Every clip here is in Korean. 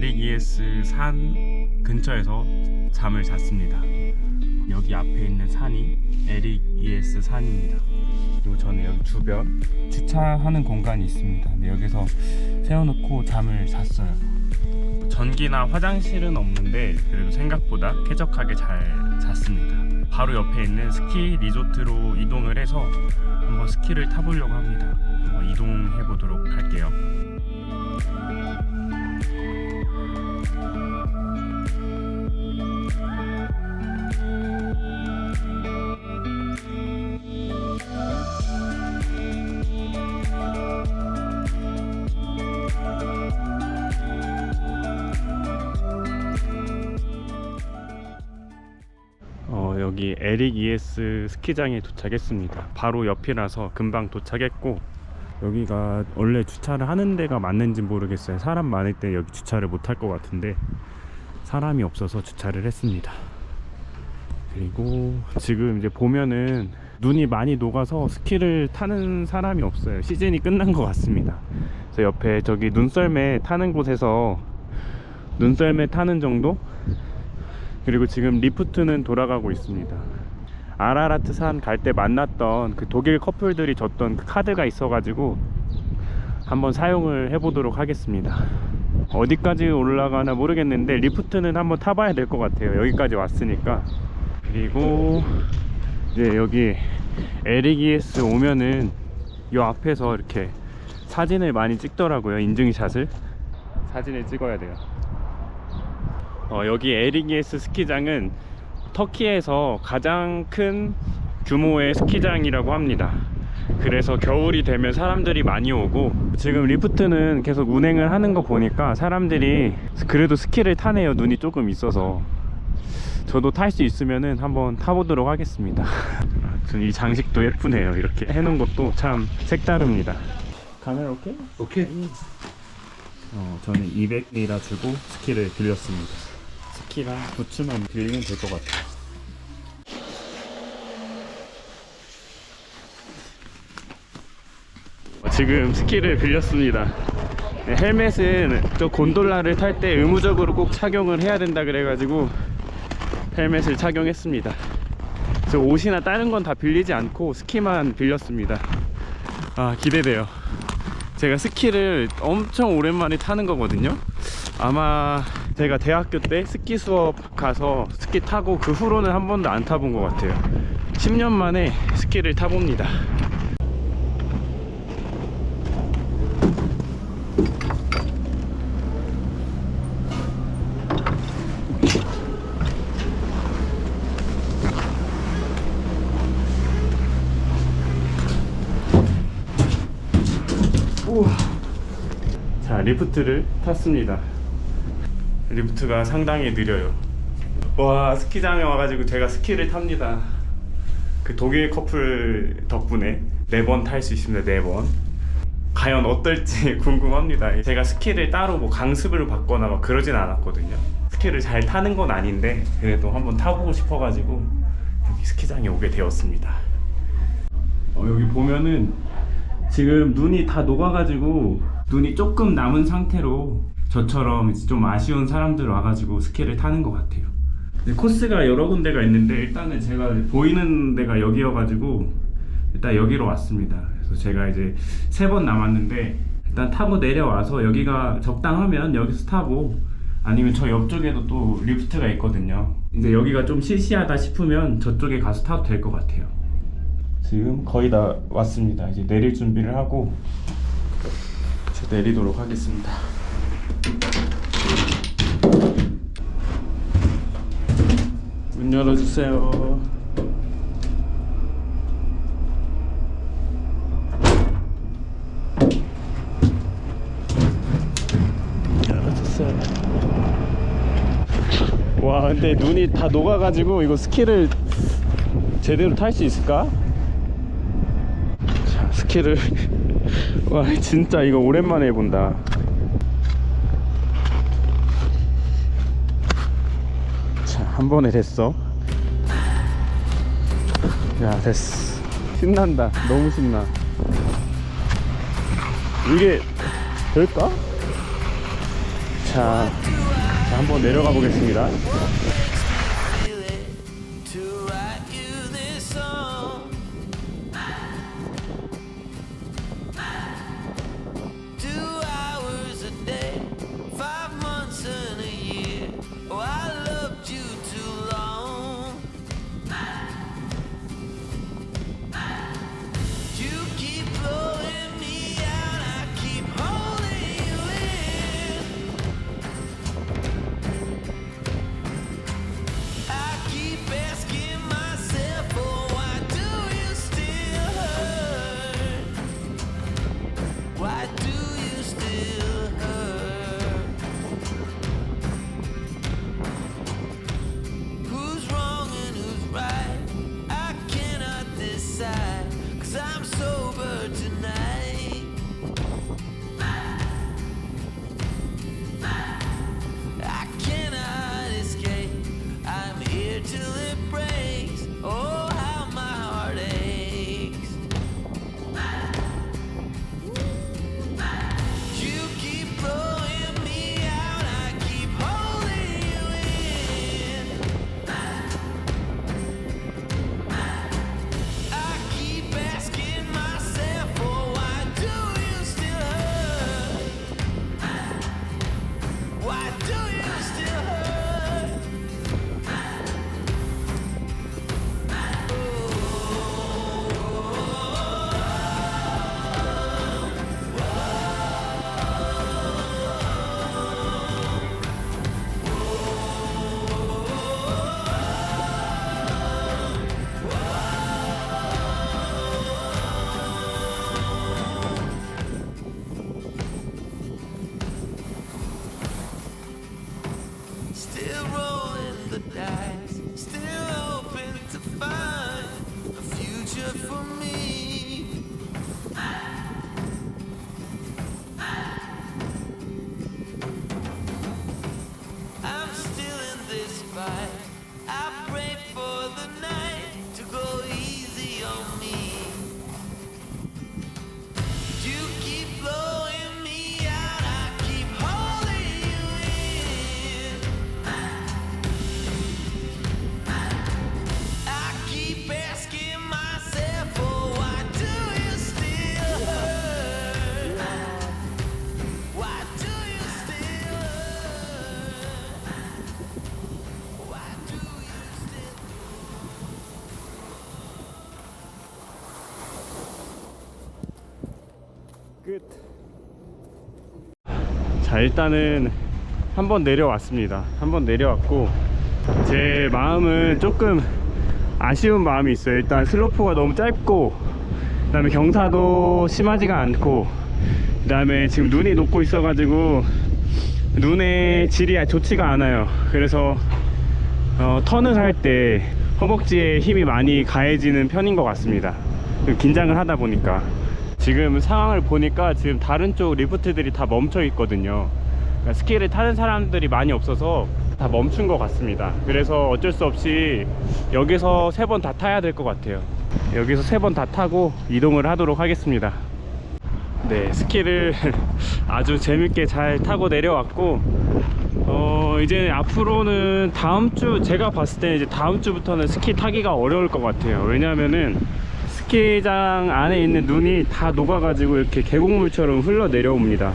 에리기에스 산 근처에서 잠을 잤습니다. 여기 앞에 있는 산이 에리기에스 산입니다. 그리고 저는 여기 주변 주차하는 공간이 있습니다. 근데 여기서 세워놓고 잠을 잤어요. 전기나 화장실은 없는데 그래도 생각보다 쾌적하게 잘 잤습니다. 바로 옆에 있는 스키 리조트로 이동을 해서 한번 스키를 타보려고 합니다. 한번 이동해 보도록 할게요. 에릭 ES 스키장에 도착했습니다. 바로 옆이라서 금방 도착했고 여기가 원래 주차를 하는 데가 맞는지 모르겠어요. 사람 많을 때 여기 주차를 못할 것 같은데 사람이 없어서 주차를 했습니다. 그리고 지금 이제 보면은 눈이 많이 녹아서 스키를 타는 사람이 없어요. 시즌이 끝난 것 같습니다. 그래서 옆에 저기 눈썰매 타는 곳에서 눈썰매 타는 정도? 그리고 지금 리프트는 돌아가고 있습니다. 아라라트 산 갈 때 만났던 그 독일 커플들이 줬던 그 카드가 있어가지고 한번 사용을 해보도록 하겠습니다. 어디까지 올라가나 모르겠는데 리프트는 한번 타봐야 될 것 같아요. 여기까지 왔으니까. 그리고 이제 여기 에리기에스 오면은 요 앞에서 이렇게 사진을 많이 찍더라고요. 인증샷을. 사진을 찍어야 돼요. 어, 여기 에리기에스 스키장은 터키에서 가장 큰 규모의 스키장이라고 합니다. 그래서 겨울이 되면 사람들이 많이 오고 지금 리프트는 계속 운행을 하는 거 보니까 사람들이 그래도 스키를 타네요. 눈이 조금 있어서 저도 탈 수 있으면은 한번 타보도록 하겠습니다. 아무튼 이 장식도 예쁘네요. 이렇게 해놓은 것도 참 색다릅니다. 카메라 오케이? 오케이. 어, 저는 200리라 주고 스키를 빌렸습니다. 스키랑 부츠만 빌리면 될 것 같아요. 지금 스키를 빌렸습니다. 네, 헬멧은 저 곤돌라를 탈 때 의무적으로 꼭 착용을 해야 된다 그래가지고 헬멧을 착용했습니다. 저 옷이나 다른 건 다 빌리지 않고 스키만 빌렸습니다. 아 기대돼요. 제가 스키를 엄청 오랜만에 타는 거거든요. 아마 제가 대학교 때 스키 수업 가서 스키 타고 그 후로는 한 번도 안 타본 것 같아요. 10년 만에 스키를 타봅니다. 우와. 자 리프트를 탔습니다. 리프트가 상당히 느려요. 와 스키장에 와가지고 제가 스키를 탑니다. 그 독일 커플 덕분에 네 번 탈 수 있습니다 네번. 과연 어떨지 궁금합니다. 제가 스키를 따로 뭐 강습을 받거나 막 그러진 않았거든요. 스키를 잘 타는 건 아닌데 그래도 한번 타보고 싶어가지고 여기 스키장에 오게 되었습니다. 어, 여기 보면은 지금 눈이 다 녹아가지고 눈이 조금 남은 상태로 저처럼 좀 아쉬운 사람들 와가지고 스키를 타는 것 같아요. 코스가 여러 군데가 있는데 일단은 제가 보이는 데가 여기여가지고 일단 여기로 왔습니다. 그래서 제가 이제 세 번 남았는데 일단 타고 내려와서 여기가 적당하면 여기서 타고 아니면 저 옆쪽에도 또 리프트가 있거든요. 이제 여기가 좀 시시하다 싶으면 저쪽에 가서 타도 될 것 같아요. 지금 거의 다 왔습니다. 이제 내릴 준비를 하고 내리도록 하겠습니다. 문 열어주세요. 열어주세요. 와, 근데 눈이 다 녹아가지고 이거 스키를 제대로 탈 수 있을까? 자, 스키를 와 진짜 이거 오랜만에 해본다 자 한 번에 됐어 야 됐어 신난다 너무 신나 이게 될까? 도착. 자, 한번 내려가 보겠습니다. 자, 일단은 한번 내려왔습니다. 한번 내려왔고, 제 마음은 조금 아쉬운 마음이 있어요. 일단 슬로프가 너무 짧고, 그 다음에 경사도 심하지가 않고, 그 다음에 지금 눈이 녹고 있어 가지고, 눈의 질이 좋지가 않아요. 그래서, 어, 턴을 할 때 허벅지에 힘이 많이 가해지는 편인 것 같습니다. 그 긴장을 하다 보니까. 지금 상황을 보니까 지금 다른 쪽 리프트들이 다 멈춰 있거든요. 그러니까 스키를 타는 사람들이 많이 없어서 다 멈춘 것 같습니다. 그래서 어쩔 수 없이 여기서 세 번 다 타야 될 것 같아요. 여기서 세 번 다 타고 이동을 하도록 하겠습니다. 네, 스키를 아주 재밌게 잘 타고 내려왔고, 어, 이제 앞으로는 다음 주, 제가 봤을 때 이제 다음 주부터는 스키 타기가 어려울 것 같아요. 왜냐면은 스키장 안에 있는 눈이 다 녹아가지고 이렇게 계곡물처럼 흘러 내려옵니다.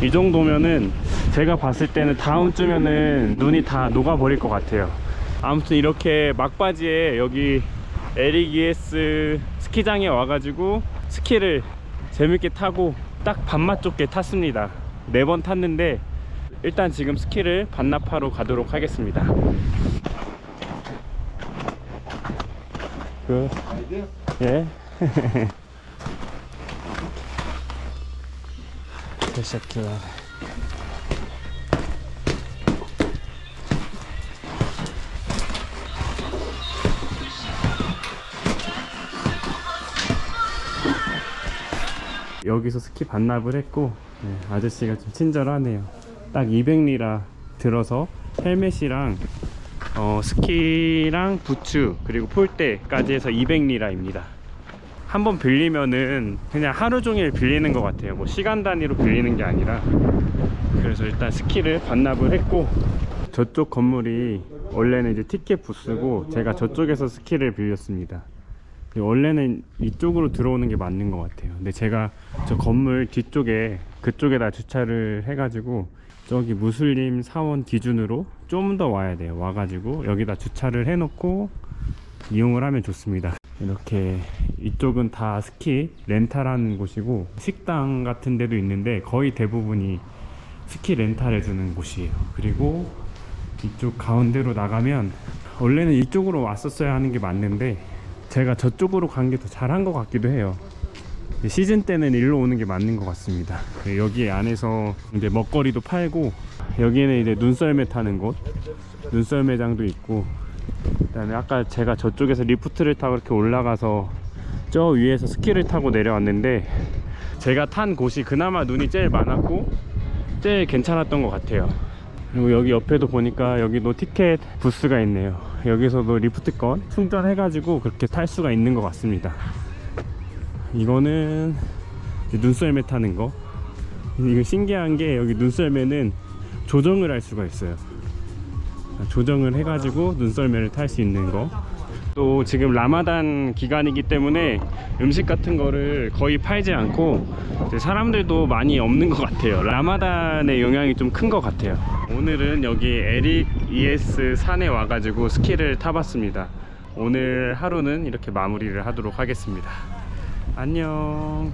이 정도면은 제가 봤을 때는 다음 주면은 눈이 다 녹아버릴 것 같아요. 아무튼 이렇게 막바지에 여기 에릭 ES 스키장에 와가지고 스키를 재밌게 타고 딱 반맛 좋게 탔습니다. 네 번 탔는데 일단 지금 스키를 반납하러 가도록 하겠습니다. 그 예. Teşekkürler. 여기서 스키 반납을 했고 네, 아저씨가 좀 친절하네요. 딱 200리라 들어서 헬멧이랑 어, 스키랑 부츠 그리고 폴대까지 해서 200리라입니다. 한번 빌리면은 그냥 하루 종일 빌리는 것 같아요. 뭐 시간 단위로 빌리는 게 아니라 그래서 일단 스키를 반납을 했고 저쪽 건물이 원래는 이제 티켓 부스고 제가 저쪽에서 스키를 빌렸습니다. 원래는 이쪽으로 들어오는 게 맞는 것 같아요. 근데 제가 저 건물 뒤쪽에 그쪽에다 주차를 해가지고 저기 무슬림 사원 기준으로 좀 더 와야 돼요. 와가지고 여기다 주차를 해놓고 이용을 하면 좋습니다. 이렇게 이쪽은 다 스키 렌탈하는 곳이고 식당 같은 데도 있는데 거의 대부분이 스키 렌탈 해 주는 곳이에요. 그리고 이쪽 가운데로 나가면 원래는 이쪽으로 왔었어야 하는 게 맞는데 제가 저쪽으로 간 게 더 잘한 것 같기도 해요. 시즌 때는 일로 오는 게 맞는 것 같습니다. 네, 여기 안에서 이제 먹거리도 팔고 여기는 이제 눈썰매 타는 곳, 눈썰매장도 있고 그다음에 아까 제가 저쪽에서 리프트를 타고 이렇게 올라가서 저 위에서 스키를 타고 내려왔는데 제가 탄 곳이 그나마 눈이 제일 많았고 제일 괜찮았던 것 같아요. 그리고 여기 옆에도 보니까 여기도 티켓 부스가 있네요. 여기서도 리프트권 충전해가지고 그렇게 탈 수가 있는 것 같습니다. 이거는 눈썰매 타는 거. 이거 신기한 게 여기 눈썰매는 조정을 할 수가 있어요. 조정을 해가지고 눈썰매를 탈 수 있는 거. 또 지금 라마단 기간이기 때문에 음식 같은 거를 거의 팔지 않고 사람들도 많이 없는 것 같아요. 라마단의 영향이 좀 큰 것 같아요. 오늘은 여기 에릭 ES 산에 와가지고 스키를 타봤습니다. 오늘 하루는 이렇게 마무리를 하도록 하겠습니다. 안녕.